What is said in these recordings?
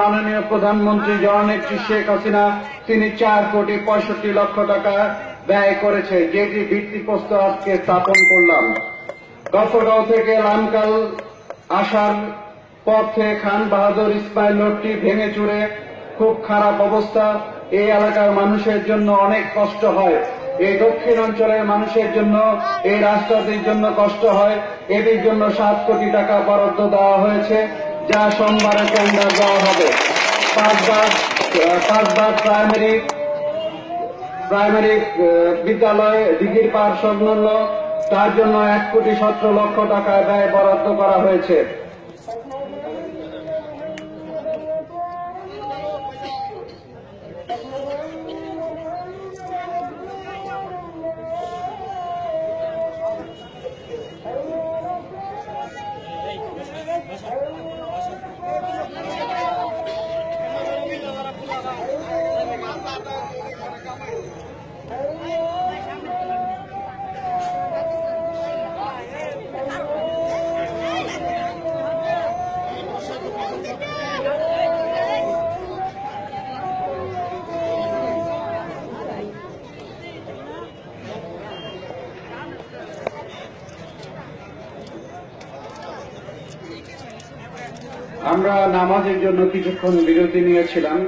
মাননীয় প্রধানমন্ত্রী জননেত্রী শেখ হাসিনা, তিনি চার কোটি পঁয়ষট্টি লক্ষ টাকা ব্যয় করেছে, যেটি ভিত্তিপ্রস্তর আজকে স্থাপন করলাম। গতগাঁও থেকে লামকাল আসার পথে খান বাহাদুর ইসমাইল রোডটি ভেঙে চুরে খুব খারাপ অবস্থা। এই এলাকার মানুষের জন্য অনেক কষ্ট হয়। এই দক্ষিণ অঞ্চলের মানুষের জন্য, এই রাস্তাটির জন্য কষ্ট হয়। এটির জন্য সাত কোটি টাকা বরাদ্দ দেওয়া হয়েছে। যা সোমবারে টেন্ডার দেওয়া হবে। পাঁচবার পাঁচবার প্রাইমারি প্রাইমারি বিদ্যালয় দিঘির পার সংলগ্ন তার জন্য এক কোটি সতেরো লক্ষ টাকা ব্যয় বরাদ্দ করা হয়েছে। আমরা নামাজের জন্য কিছুক্ষণ বিরতি নিয়েছিলাম।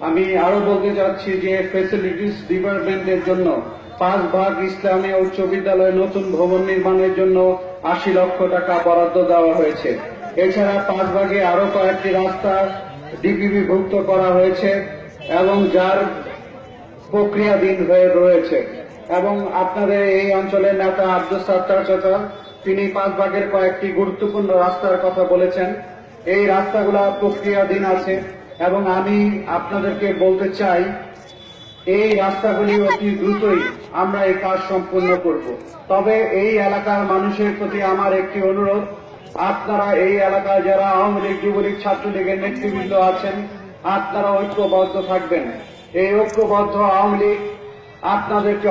আমি আরও বলতে চাচ্ছি যে ফেসিলিটিস ডিপার্টমেন্টের জন্য পাঁচ ভাগ ইসলামী উচ্চ বিদ্যালয়ে নতুন ভবন নির্মাণের জন্য আশি লক্ষ টাকা বরাদ্দ দেওয়া হয়েছে। এছাড়া পাঁচ ভাগে আরও কয়েকটি রাস্তা ডিপিবি ভুক্ত করা হয়েছে এবং যার প্রক্রিয়াধীন হয়ে রয়েছে। এবং আপনাদের এই অঞ্চলের নেতা আব্দুল সাত্তার চাচা, তিনি পাঁচ ভাগের কয়েকটি গুরুত্বপূর্ণ রাস্তার কথা বলেছেন। এই রাস্তাগুলা প্রক্রিয়াধীন আছে এবং আমি আপনাদেরকে বলতে চাই, এই রাস্তাগুলি অতি দ্রুতই আমরা এই কাজ সম্পূর্ণ করব। তবে এই এলাকার মানুষের প্রতি আমার একটি অনুরোধ, আপনারা এই এলাকায় যারা আওয়ামী লীগ, যুবলীগ ছাত্রলীগের নেতৃবৃন্দ আছেন, আপনারা ঐক্যবদ্ধ থাকবেন। এই ঐক্যবদ্ধ আওয়ামী লীগ আপনাদেরকে